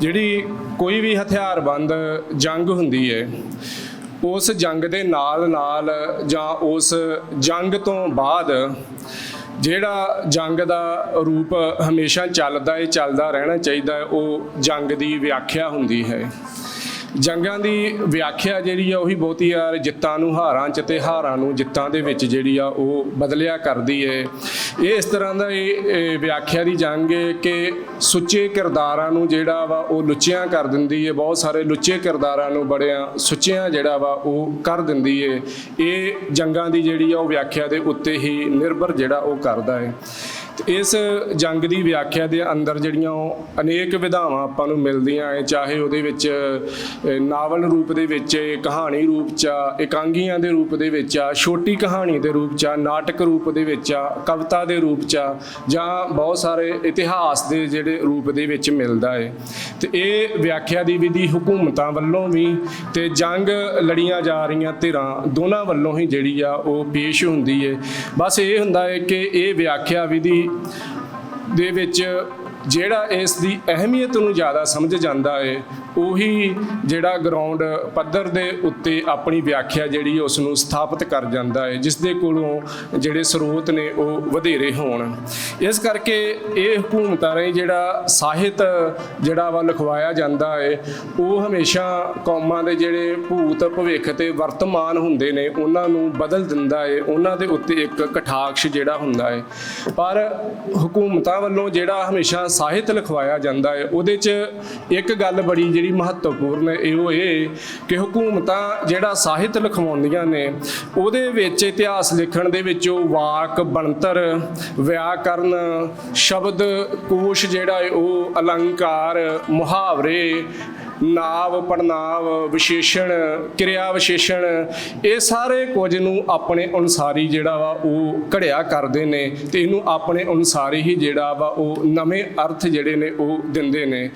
ਜਿਹੜੀ ਕੋਈ ਵੀ ਹਥਿਆਰਬੰਦ ਜੰਗ ਹੁੰਦੀ ਹੈ ਉਸ ਜੰਗ ਦੇ ਨਾਲ ਨਾਲ ਜਾਂ ਉਸ ਜੰਗ ਤੋਂ ਬਾਅਦ ਜਿਹੜਾ ਜੰਗ ਦਾ ਰੂਪ ਹਮੇਸ਼ਾ ਚੱਲਦਾ ਹੈ ਚੱਲਦਾ ਰਹਿਣਾ ਚਾਹੀਦਾ ਹੈ ਉਹ ਜੰਗ ਦੀ ਵਿਆਖਿਆ ਹੁੰਦੀ ਹੈ। ਜੰਗਾਂ ਦੀ ਵਿਆਖਿਆ ਜਿਹੜੀ ਆ ਉਹੀ ਬਹੁਤੀ ਯਾਰ ਜਿੱਤਾਂ ਨੂੰ ਹਾਰਾਂ ਚ ਤੇ ਹਾਰਾਂ ਨੂੰ ਜਿੱਤਾਂ ਦੇ ਵਿੱਚ ਜਿਹੜੀ ਆ ਉਹ ਬਦਲਿਆ ਕਰਦੀ ਏ। ਇਹ ਇਸ ਤਰ੍ਹਾਂ ਦਾ ਇਹ ਵਿਆਖਿਆ ਦੀ ਜੰਗ ਏ ਕਿ ਸੁੱਚੇ ਕਿਰਦਾਰਾਂ ਨੂੰ ਜਿਹੜਾ ਵਾ ਉਹ ਲੁੱਚਿਆਂ ਕਰ ਦਿੰਦੀ ਏ, ਬਹੁਤ ਸਾਰੇ ਲੁੱਚੇ ਕਿਰਦਾਰਾਂ ਨੂੰ ਬੜਿਆਂ ਸੁੱਚਿਆਂ ਜਿਹੜਾ ਵਾ ਉਹ ਕਰ ਦਿੰਦੀ ਏ। ਇਹ ਜੰਗਾਂ ਦੀ ਜਿਹੜੀ ਆ ਉਹ ਵਿਆਖਿਆ ਦੇ ਉੱਤੇ ਹੀ ਨਿਰਭਰ ਜਿਹੜਾ ਉਹ ਕਰਦਾ ਏ। ਇਸ ਜੰਗ ਦੀ ਵਿਆਖਿਆ ਦੇ ਅੰਦਰ ਜਿਹੜੀਆਂ ਉਹ ਅਨੇਕ ਵਿਧਾਵਾਂ ਆਪਾਂ ਨੂੰ ਮਿਲਦੀਆਂ ਐ ਚਾਹੇ ਉਹਦੇ ਵਿੱਚ ਨਾਵਲ ਰੂਪ ਦੇ ਵਿੱਚ ਕਹਾਣੀ ਰੂਪ ਚ ਆ, ਇਕਾਂਗੀਆਂ ਦੇ ਰੂਪ ਦੇ ਵਿੱਚ ਆ ਛੋਟੀ ਕਹਾਣੀ ਦੇ ਰੂਪ ਚ ਆ, ਨਾਟਕ ਰੂਪ ਦੇ ਵਿੱਚ ਆ ਕਵਿਤਾ ਦੇ ਰੂਪ ਚ ਆ, ਜਾਂ ਬਹੁਤ ਸਾਰੇ ਇਤਿਹਾਸ ਦੇ ਜਿਹੜੇ ਰੂਪ ਦੇ ਵਿੱਚ ਮਿਲਦਾ ਹੈ ਤੇ ਇਹ ਵਿਆਖਿਆ ਦੀ ਵਿਧੀ ਹਕੂਮਤਾਂ ਵੱਲੋਂ ਵੀ ਤੇ ਜੰਗ ਲੜੀਆਂ ਜਾ ਰਹੀਆਂ ਧਿਰਾਂ ਦੋਨਾਂ ਵੱਲੋਂ ਹੀ ਜਿਹੜੀ ਆ ਉਹ ਪੇਸ਼ ਹੁੰਦੀ ਹੈ ਬਸ ਇਹ ਹੁੰਦਾ ਹੈ ਕਿ ਇਹ ਵਿਆਖਿਆ ਵਿਧੀ ਦੇ ਵਿੱਚ ਜਿਹੜਾ ਇਸ ਦੀ ਅਹਿਮੀਅਤ ਨੂੰ ਜ਼ਿਆਦਾ ਸਮਝ ਜਾਂਦਾ ਹੈ ਉਹੀ ਜਿਹੜਾ ਗਰਾਊਂਡ ਪੱਧਰ ਦੇ ਉੱਤੇ ਆਪਣੀ ਵਿਆਖਿਆ ਜਿਹੜੀ ਉਸ ਨੂੰ ਸਥਾਪਿਤ ਕਰ ਜਾਂਦਾ ਹੈ ਜਿਸ ਦੇ ਕੋਲੋਂ ਜਿਹੜੇ ਸਰੋਤ ਨੇ ਉਹ ਵਧੇਰੇ ਹੋਣ। ਇਸ ਕਰਕੇ ਇਹ ਹਕੂਮਤਾਂ ਰਾਹੀਂ ਜਿਹੜਾ ਸਾਹਿਤ ਜਿਹੜਾ ਵਾ ਲਿਖਵਾਇਆ ਜਾਂਦਾ ਹੈ ਉਹ ਹਮੇਸ਼ਾ ਕੌਮਾਂ ਦੇ ਜਿਹੜੇ ਭੂਤ ਭਵਿੱਖ ਤੇ ਵਰਤਮਾਨ ਹੁੰਦੇ ਨੇ, ਉਹਨਾਂ ਨੂੰ ਬਦਲ ਦਿੰਦਾ ਹੈ ਉਹਨਾਂ ਦੇ ਉੱਤੇ ਇੱਕ ਕਠਾਕਸ਼ ਜਿਹੜਾ ਹੁੰਦਾ ਹੈ ਪਰ ਹਕੂਮਤਾਂ ਵੱਲੋਂ ਜਿਹੜਾ ਹਮੇਸ਼ਾ ਸਾਹਿਤ ਲਿਖਵਾਇਆ ਜਾਂਦਾ ਹੈ, ਉਹਦੇ 'ਚ ਇੱਕ ਗੱਲ ਬੜੀ ਜਿਹੜੀ ਮਹੱਤਵਪੂਰਨ ਹੈ, ਇਹ ਉਹ ਇਹ ਕਿ ਹਕੂਮਤਾਂ ਜਿਹੜਾ ਸਾਹਿਤ ਲਿਖਵਾਉਂਦੀਆਂ ਨੇ, ਉਹਦੇ ਵਿੱਚ ਇਤਿਹਾਸ ਲਿਖਣ ਦੇ ਵਿੱਚ ਉਹ ਵਾਕ, ਬਣਤਰ, ਵਿਆਕਰਨ, ਸ਼ਬਦ, ਕੋਸ਼ ਜਿਹੜਾ ਹੈ, ਉਹ ਅਲੰਕਾਰ, ਮੁਹਾਵਰੇ ਨਾਵ ਪੜਨਾਵ ਵਿਸ਼ੇਸ਼ਣ, ਕਿਰਿਆ ਵਿਸ਼ੇਸ਼ਣ, ਇਹ ਸਾਰੇ ਕੁਝ ਨੂੰ ਆਪਣੇ ਅਨੁਸਾਰੀ ਜਿਹੜਾ ਵਾ ਉਹ ਘੜਿਆ ਕਰਦੇ ਨੇ ਤੇ ਇਹਨੂੰ ਆਪਣੇ ਅਨੁਸਾਰੀ ਹੀ ਜਿਹੜਾ ਵਾ ਉਹ ਨਵੇਂ ਅਰਥ ਜਿਹੜੇ ਨੇ ਉਹ ਦਿੰਦੇ ਨੇ।